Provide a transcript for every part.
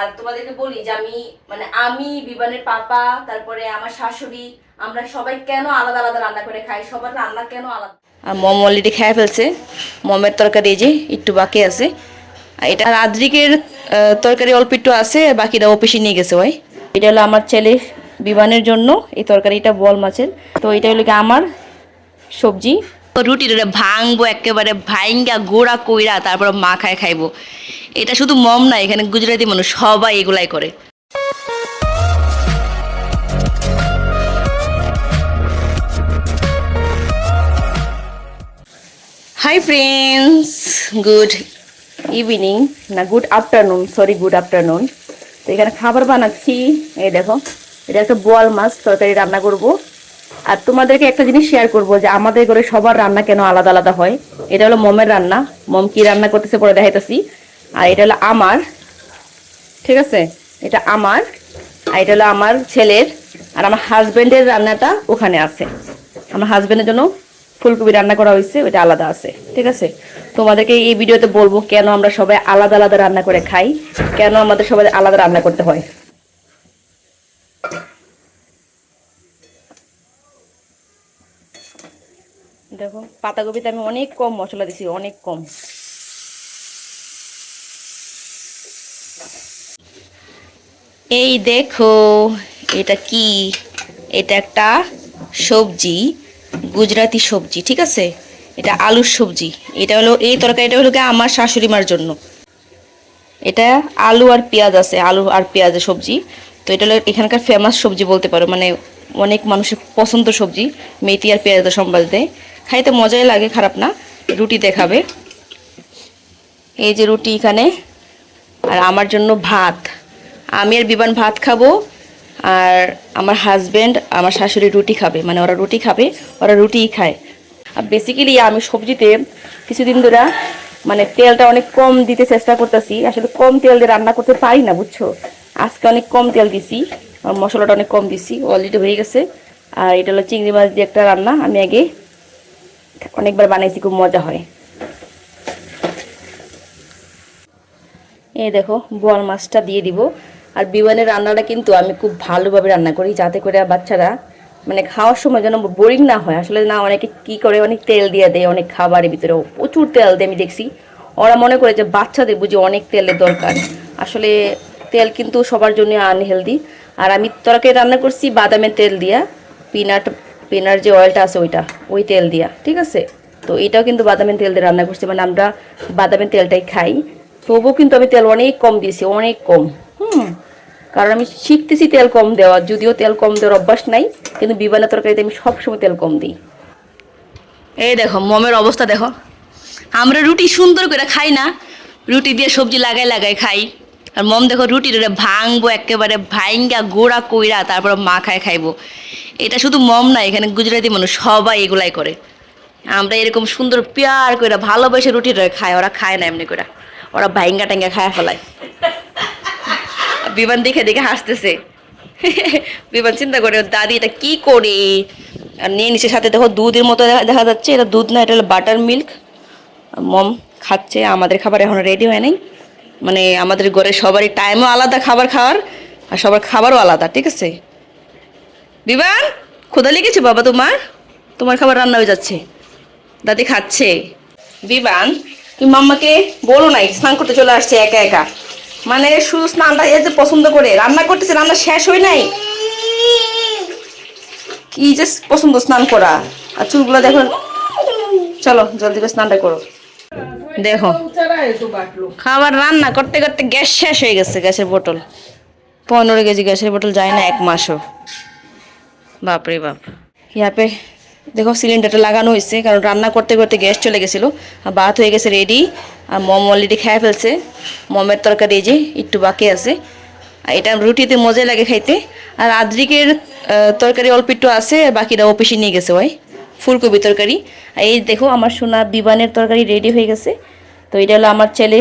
আর তোমাদেরকে বলি যে আমি মানে আমি বিমানের পাপা তারপরে আমার শাশুড়ি আমরা সবাই কেন আলাদা আলাদা রান্না করে খাই? সবার রান্না কেন আলাদা? আর মম অলরেডি খেয়ে ফেলছে। মমের তরকারি এই যে একটু বাকি আছে। আর এটা রাদ্রিকের তরকারি অল্প একটু আছে আর বাকিটা অফিসে নিয়ে গেছে ভাই। এটা হলো আমার ছেলে বিমানের জন্য এই তরকারিটা বল মাছের। তো এটা হলো কি আমার সবজি। রুটির ভাঙবো একেবারে ভাইঙ্গা গোড়া কইরা তারপর মা খায় খাইবো। এটা শুধু মম না, এখানে গুজরাটি মানুষ সবাই এগুলাই করে। হাই ফ্রেন্ডস গুড ইভিনিং না good afternoon sorry good afternoon তো এখানে খাবার বানাচ্ছি, এই দেখো, এটা একটা বোয়াল মাছ, তরকারি রান্না করব। আর তোমাদেরকে একটা জিনিস শেয়ার করব যে আমাদের ঘরে সবার রান্না কেন আলাদা আলাদা হয়? এটা হলো মমের রান্না, মম কি রান্না করতেছে পরে দেখাইতেছি। আর এটা হলো আমার, ঠিক আছে? এটা আমার, আর এটা হলো আমার ছেলের, আর আমার হাজবেন্ডের রান্নাটা ওখানে আছে। আমার হাজবেন্ডের জন্য ফুলকপি রান্না করা হয়েছে, ওইটা আলাদা আছে, ঠিক আছে? তোমাদেরকে এই ভিডিওতে বলব কেন আমরা সবাই আলাদা আলাদা রান্না করে খাই, কেন আমাদের সবাই আলাদা রান্না করতে হয়। দেখো, পাতাকপিতে আমি অনেক কম মশলা দিছি, অনেক কম। এই দেখো, এটা কি? এটা একটা সবজি, গুজরাটি সবজি, ঠিক আছে? এটা আলুর সবজি। এটা হলো, এই তরকারিটা হলো আমার শাশুড়ি মার জন্য। এটা আলু আর পেঁয়াজ আছে, আলু আর পেঁয়াজের সবজি। তো এটা হলো এখানকার ফেমাস সবজি বলতে পারো মানে অনেক মানুষের পছন্দ সবজি, মেথি আর পেঁয়াজ সম্বাদ দেয় খাইতে মজাই লাগে, খারাপ না। রুটি দেখাবে। এই যে রুটি এখানে আর আমার জন্য ভাত। আমি আর বিমান ভাত খাব আর আমার হাজব্যান্ড আমার শাশুড়ি রুটি খাবে। মানে ওরা রুটি খাবে, ওরা রুটিই খায়। আর বেসিক্যালি আমি সবজিতে কিছুদিন ধরে মানে তেলটা অনেক কম দিতে চেষ্টা করতেছি। আসলে কম তেল দিয়ে রান্না করতে পারি না, বুঝছ? আজকে অনেক কম তেল দিছি, আর মশলাটা অনেক কম দিছি অলরেডি হয়ে গেছে। আর এটা হলো চিংড়ি মাছ দিয়ে একটা রান্না। আমি আগে অনেকবার বানাইছি, খুব মজা হয়। এই দেখো, বোয়াল মাছটা দিয়ে দিব। আর বিমানের রান্নাটা কিন্তু আমি খুব ভালোভাবে রান্না করি, যাতে করে বাচ্চারা মানে খাওয়ার সময় যেন বোরিং না হয়। আসলে না, অনেকে কি করে, অনেক তেল দিয়ে দেয় অনেক খাবারের ভিতরে। প্রচুর তেল দেয়, আমি দেখছি। ওরা মনে করে যে বাচ্চাদের বুঝি অনেক তেলের দরকার। আসলে তেল কিন্তু সবার জন্য আনহেলদি আর আমি তরকারি রান্না করছি বাদামের তেল দিয়া পিনাট পিনার যে অয়েলটা আছে ওইটা, ওই তেল দিয়া, ঠিক আছে? তো এটাও কিন্তু বাদামের তেল দিয়ে রান্না করছি। মানে আমরা বাদামের তেলটাই খাই। তবুও কিন্তু আমি তেল অনেক কম দিয়েছি, অনেক কম। হুম। কারণ আমি শিখতেছি তেল কম দেওয়া, যদিও তেল কম দেওয়ার অভ্যাস নাই, কিন্তু বিমানের তরকারিতে আমি সবসময় তেল কম দিই। এই দেখো, মমের অবস্থা দেখো। আমরা রুটি সুন্দর করে খাই না, রুটি দিয়ে সবজি লাগাই লাগাই খাই। আর মম দেখো, রুটি ভাঙবো, একেবারে ভাইঙ্গা, গোড়া কইরা তারপর মা খায় খাইবো। এটা শুধু মম না, এখানে গুজরাটি মানুষ সবাই এগুলাই করে। আমরা এরকম সুন্দর পেয়ার করে ভালোবেসে রুটি খায়, ওরা খায় না এমনি করে ওরা ভাইঙ্গা টাঙ্গা খায় ফেলায়। বিমান দেখে দেখে হাসতেছে। বিমান চিন্তা করে, দাদি, এটা কি করে? আর নিয়ে নিচে সাথে দেখো দুধের মতো দেখা- যাচ্ছে। এটা দুধ না, এটা হলো বাটার মিল্ক মম খাচ্ছে, আমাদের খাবার এখনও রেডি হয় নাই। মানে আমাদের ঘরে সবারই টাইমও আলাদা খাবার খাওয়ার, আর সবার খাবারও আলাদা, ঠিক আছে? বিমান ক্ষুদা লেগেছে বাবা তোমার? তোমার খাবার রান্না হয়ে যাচ্ছে। দাদি খাচ্ছে। বিমান মাম্মাকে বলো নাই, স্নান করতে চলে আসছে একা একা। মানে শুধু স্নানটা এ যে পছন্দ করে, রান্না করতেছে, রান্না শেষ হয় নাই? কি যে পছন্দ স্নান করা? আর চুলগুলো দেখো। চলো, জলদি করে স্নানটা করো। দেখো, খাবার রান্না করতে করতে গ্যাস শেষ হয়ে গেছে গ্যাসের বোতল। পনেরো কেজি গ্যাসের বোতল যায় না এক মাসও। বাপরে বাপ। ইয়াপে দেখো সিলিন্ডারটা লাগানো হয়েছে, কারণ রান্না করতে করতে গ্যাস চলে গেছিল। আর ভাত হয়ে গেছে রেডি আর মম অলরেডি খেয়ে ফেলছে। মমের তরকারি এই যে একটু বাকি আছে। আর এটা রুটিতে মজাই লাগে খাইতে। আর আদ্রিকের তরকারি অল্প একটু আছে, আর বাকিটা অফিসে নিয়ে গেছে ওই ফুলকপি তরকারি। আর এই দেখো আমার সোনা বিমানের তরকারি রেডি হয়ে গেছে। তো এটা হলো আমার ছেলে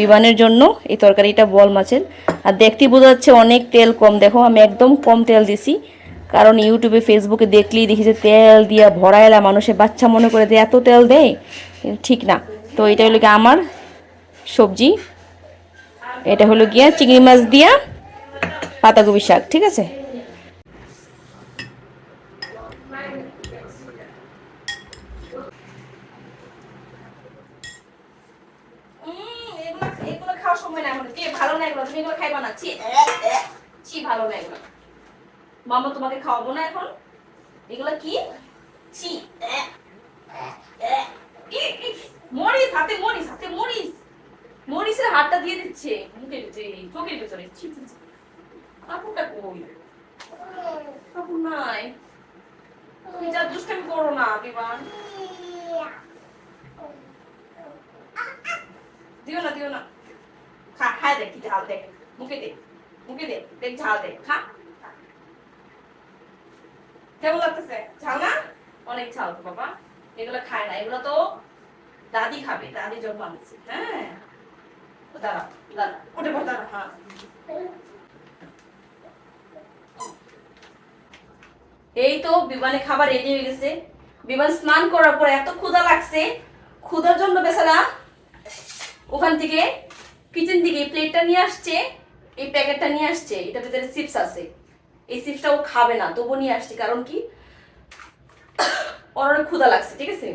বিমানের জন্য এই তরকারিটা বল মাছের। আর দেখতে বোঝা যাচ্ছে অনেক তেল কম। দেখো আমি একদম কম তেল দিছি। কারণ ইউটিউবে, ফেসবুকে দেখলেই দেখি যে তেল দিয়া ভরা এলা মানুষের বাচ্চা মনে করে যে এত তেল দেয়। ঠিক না। তো এটা হলো কি আমার সবজি। এটা হলো গিয়া চিংড়ি মাছ দিয়া পাতাকপি শাক, ঠিক আছে? ভালো না এগুলো? তুমি এগুলো খাইবা না? ছি ছি, ভালো না এগুলো। মামা তোমাকে খাওয়াবো না এখন? এগুলো কি? ছি মরিস, হাতে মরিস হাতে মরিস। মরিসের হাতটা দিয়ে দিচ্ছে চোখের ভেতরে। ছি ছি কাপড়টা কই? কাপড় নাই। তুমি যা করো না দিও না দিও না। খা, খায় দেখ, কি ঝাল দেখ। মুখে দে মুখে দে, দেখ ঝাল দে খা খা। কেমন লাগতেছে? ঝাল না? অনেক ঝাল তো বাবা। এগুলো খায় না। এগুলো তো দাদি খাবে। দাদি আনছে। হ্যাঁ? দাঁড়া দাঁড়া। উঠে পড়, দাঁড়া। হ্যাঁ। এই তো বিমানে খাবার রেডি হয়ে গেছে। বিমান স্নান করার পর এত ক্ষুধা লাগছে। ক্ষুধার জন্য বেচারা ওখান থেকে কিচেন থেকে প্লেটটা নিয়ে আসছে, এই প্যাকেটটা নিয়ে আসছে। এটা ভিতরে চিপস আছে। এই চিপসটা ও খাবে না তবু নিয়ে আসছি, কারণ কি? ওর অনেক ক্ষুধা লাগছে, ঠিক আছে?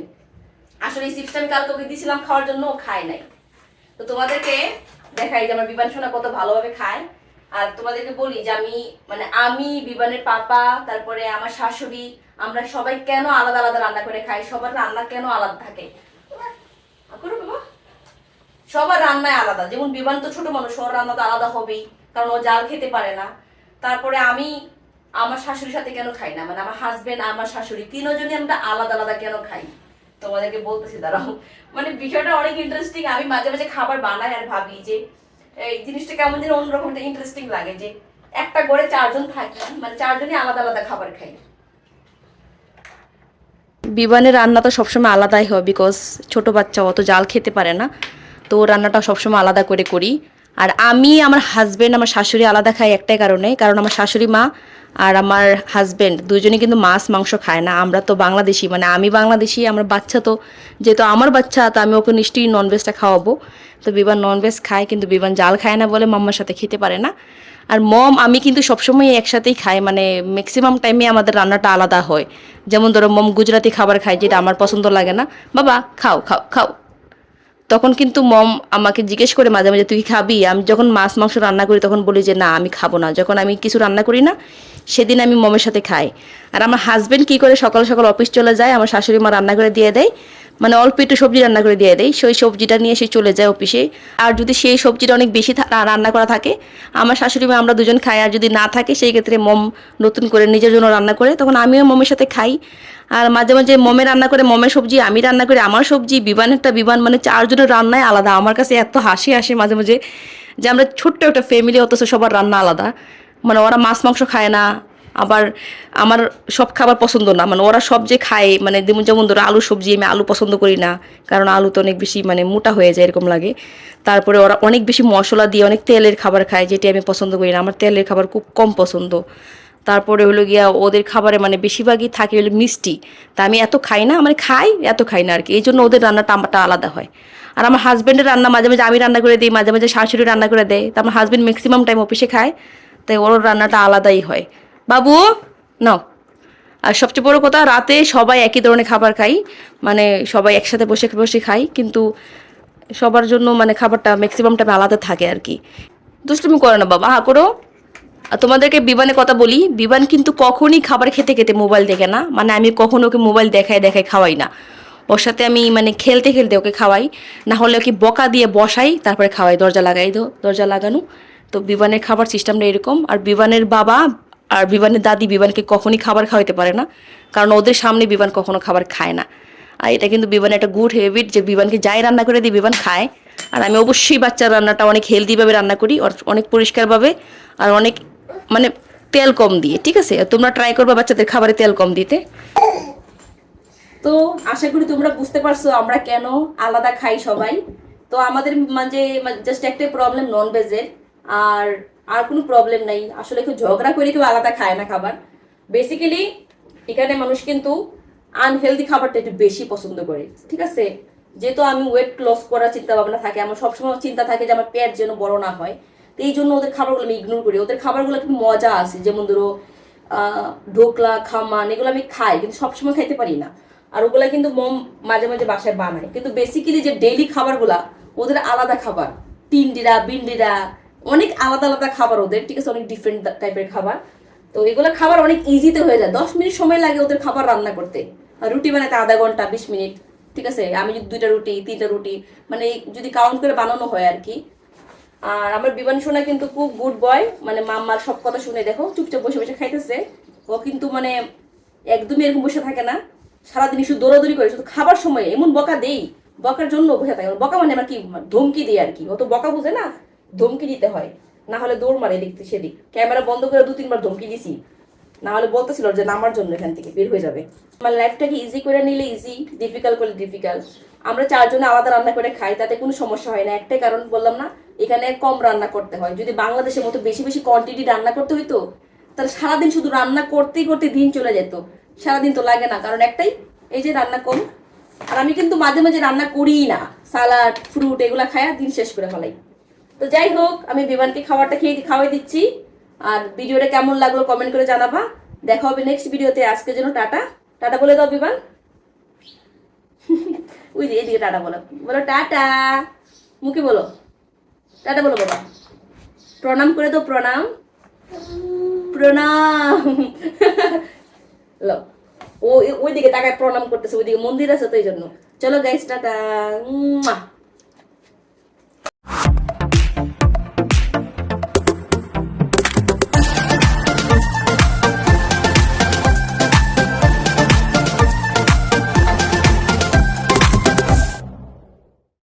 আসলে এই চিপসটা আমি কালকে ওকে দিয়েছিলাম খাওয়ার জন্য, ও খায় নাই। তো তোমাদেরকে দেখাই যে আমার বিমান সোনা কত ভালোভাবে খায়। আর তোমাদেরকে বলি যে আমি মানে আমি বিমানের পাপা, তারপরে আমার শাশুড়ি, আমরা সবাই কেন আলাদা আলাদা রান্না করে খাই? সবার রান্না কেন আলাদা থাকে? সবার রান্নায় আলাদা। যেমন বিমান তো ছোট মানুষ, ওর রান্না তো আলাদা হবেই, কারণ ও জাল খেতে পারে না। তারপরে আমি আমার শাশুড়ির সাথে কেন খাই না? মানে আমার হাজবেন্ড আমার শাশুড়ি তিনজনই আমরা আলাদা আলাদা কেন খাই? তোমাদেরকে বলতেছি, দাঁড়াও। মানে বিষয়টা অনেক ইন্টারেস্টিং আমি মাঝে মাঝে খাবার বানাই আর ভাবি যে, এই জিনিসটা কেমন যেন অন্যরকম ইন্টারেস্টিং লাগে যে, একটা ঘরে চারজন থাকি মানে চারজনই আলাদা আলাদা খাবার খাই। বিমানের রান্না তো সবসময় আলাদাই হয় বিকজ ছোট বাচ্চা অত জাল খেতে পারে না। তো রান্নাটা সবসময় আলাদা করে করি। আর আমি, আমার হাজব্যান্ড আমার শাশুড়ি আলাদা খাই একটাই কারণে। কারণ আমার শাশুড়ি মা আর আমার হাজব্যান্ড দুজনে কিন্তু মাছ, মাংস খায় না। আমরা তো বাংলাদেশি মানে আমি বাংলাদেশি, আমার বাচ্চা তো, যেহেতু আমার বাচ্চা, তো আমি ওকে নিশ্চয়ই ননভেজটা খাওয়াবো। তো বিবান ননভেজ খায়, কিন্তু বিবান জাল খায় না বলে মাম্মার সাথে খেতে পারে না। আর মম আমি কিন্তু সবসময় একসাথেই খাই মানে ম্যাক্সিমাম টাইমে আমাদের রান্নাটা আলাদা হয়। যেমন ধরো মম গুজরাতি খাবার খায়, যেটা আমার পছন্দ লাগে না। বাবা, খাও খাও খাও। তখন কিন্তু মম আমাকে জিজ্ঞেস করে মাঝে মাঝে, তুই খাবি? আমি যখন মাছ, মাংস রান্না করি তখন বলি যে, না, আমি খাব না। যখন আমি কিছু রান্না করি না, সেদিন আমি মমের সাথে খাই। আর আমার হাজবেন্ড কি করে সকাল সকাল অফিস চলে যায়, আমার শাশুড়ি মা রান্না করে দিয়ে দেয়। মানে অল্প একটু সবজি রান্না করে দিয়ে দেয় সেই সবজিটা নিয়ে সে চলে যায় অফিসে। আর যদি সেই সবজিটা অনেক বেশি রান্না করা থাকে, আমার শাশুড়ি মা আমরা দুজন খাই। আর যদি না থাকে, সেই ক্ষেত্রে মম নতুন করে নিজের জন্য রান্না করে, তখন আমিও মমের সাথে খাই। আর মাঝে মাঝে মমে রান্না করে, মমের সবজি, আমি রান্না করি, আমার সবজি বিমানেরটা বিমান মানে চারজনের রান্নায় আলাদা। আমার কাছে এত হাসি আসে মাঝে মাঝে যে আমরা ছোট্ট একটা ফ্যামিলি অথচ সবার রান্না আলাদা। মানে ওরা মাছ, মাংস খায় না আবার আমার সব খাবার পছন্দ না। মানে ওরা সব যে খায় মানে যেমন যেমন ধরো আলু সবজি আমি আলু পছন্দ করি না, কারণ আলু তো অনেক বেশি মানে মোটা হয়ে যায় এরকম লাগে। তারপরে ওরা অনেক বেশি মশলা দিয়ে অনেক তেলের খাবার খায়, যেটি আমি পছন্দ করি না। আমার তেলের খাবার খুব কম পছন্দ। তারপরে হলো গিয়া ওদের খাবারে মানে বেশিরভাগই থাকে হলো মিষ্টি। তা আমি এত খাই না মানে খাই, এত খাই না আর কি এই জন্য ওদের রান্নাটা আমারটা আলাদা হয়। আর আমার হাজব্যান্ডের রান্না মাঝে মাঝে আমি রান্না করে দিই, মাঝে মাঝে শাশুড়ি রান্না করে দেয়। তা আমার হাজব্যান্ড ম্যাক্সিমাম টাইম অফিসে খায়, তাই ওর রান্নাটা আলাদাই হয়। বাবু, নাও। আর সবচেয়ে বড় কথা, রাতে সবাই একই ধরনের খাবার খাই। মানে সবাই একসাথে বসে বসে খাই, কিন্তু সবার জন্য মানে খাবারটা ম্যাক্সিমাম টাইমে আলাদা থাকে আর কি। দুষ্টুমি করে না বাবা, হা, করো। আর তোমাদেরকে বিমানের কথা বলি, বিমান কিন্তু কখনই খাবার খেতে খেতে মোবাইল দেখে না। মানে আমি কখনো ওকে মোবাইল দেখায় দেখায় খাওয়াই না। ওর সাথে আমি মানে খেলতে খেলতে ওকে খাওয়াই। না হলে ওকে বকা দিয়ে বসাই, তারপরে খাওয়াই, দরজা লাগাই, দো দরজা লাগানো। তো বিমানের খাবার সিস্টেমটা এরকম। আর বিমানের বাবা আর বিমানের দাদি বিমানকে কখনই খাবার খাওয়াইতে পারে না, কারণ ওদের সামনে বিমান কখনো খাবার খায় না। আর এটা কিন্তু বিমানের একটা গুড হ্যাবিট যে বিমানকে যাই রান্না করে দিই বিমান খায়। আর আমি অবশ্যই বাচ্চার রান্নাটা অনেক হেলদিভাবে রান্না করি অনেক পরিষ্কারভাবে আর অনেক মানে তেল কম দিয়ে, ঠিক আছে? তোমরা ট্রাই করবে বাচ্চাদের খাবারে তেল কম দিতে। তো আশা করি তোমরা বুঝতে পারছ আমরা কেন আলাদা খাই সবাই। তো আমাদের মাঝে জাস্ট একটাই প্রবলেম নন ভেজের আর আর কোনো প্রবলেম নাই। আসলে কেউ ঝগড়া করে কেউ আলাদা খায় না খাবার। বেসিক্যালি এখানে মানুষ কিন্তু আনহেলদি খাবারটা একটু বেশি পছন্দ করে। ঠিক আছে? যেহেতু আমি ওয়েট লস করার চিন্তা ভাবনা থাকে, আমার সবসময় চিন্তা থাকে যে আমার পেট যেন বড় না হয়। তো এই জন্য ওদের খাবারগুলো আমি ইগনোর করি। ওদের খাবারগুলো একটু মজা আছে, যেমন ধরো ঢোকলা, খামান, এগুলো আমি খাই, কিন্তু সবসময় খাইতে পারি না। আর ওগুলা কিন্তু মম মাঝে মাঝে বাসায় বানায়। কিন্তু বেসিক্যালি যে ডেইলি খাবারগুলা, ওদের আলাদা খাবার। টিন্ডিরা বিন্ডিরা অনেক আলাদা আলাদা খাবার ওদের, ঠিক আছে? অনেক ডিফারেন্ট টাইপের খাবার। তো এগুলো খাবার অনেক ইজিতে হয়ে যায়। দশ মিনিট সময় লাগে ওদের খাবার রান্না করতে। আর রুটি বানাতে আধা ঘণ্টা, বিশ মিনিট, ঠিক আছে? আমি যদি দুইটা রুটি, তিনটা রুটি মানে যদি কাউন্ট করে বানানো হয় আর কি আর আমার বিমান সোনা কিন্তু খুব গুড বয় মানে মাম্মার সব কথা শুনে দেখো, চুপচাপ বসে বসে খাইতেছে। ও কিন্তু মানে একদমই এরকম বসে থাকে না। সারাদিন শুধু দৌড়াদৌড়ি করে, শুধু খাবার সময়, এমন বকা দেই। বকার জন্য বসে থাকে। বকা মানে আমার কি, ধমকি দিই আর কি ও তো বকা বুঝে না। ধমকি দিতে হয়। না হলে দৌড় মারে এদিক সেদিক। ক্যামেরা বন্ধ করে দু, তিনবার ধমকি দিছি। না হলে বলতেছিল যে নামার জন্য এখান থেকে বের হয়ে যাবে। আমার লাইফটাকে ইজি করে নিলে ইজি ডিফিকাল্ট করলে ডিফিকাল্ট আমরা চারজনে আলাদা রান্না করে খাই, তাতে কোনো সমস্যা হয় না। একটাই কারণ বললাম না, এখানে কম রান্না করতে হয়। যদি বাংলাদেশের মতো বেশি বেশি কোয়ান্টিটি রান্না করতে হইতো, তাহলে সারাদিন শুধু রান্না করতেই করতে দিন চলে যেত। সারাদিন তো লাগে না, কারণ একটাই, এই যে রান্না কম। আর আমি কিন্তু মাঝে মাঝে রান্না করিই না। সালাড ফ্রুট এগুলা খায়া দিন শেষ করে ফেলাই। তো যাই হোক, আমি বিমানকে খাবারটা খেয়ে খাওয়াই দিচ্ছি। আর ভিডিওটা কেমন লাগল কমেন্ট করে জানাবা। দেখা হবে নেক্সট ভিডিওতে। আজকের জন্য টাটা। টাটা বলে দাও, বিমান। ওই যে এদিকে টাটা বলো। বলো টাটা। মুখে বলো। টাটা বলো বাবা। প্রণাম করে দাও, প্রণাম। প্রণাম। লো। ও ওইদিকে তাকায় প্রণাম করতেছে, ওইদিকে মন্দির আছে তো এই জন্য। চলো গাইস টাটা।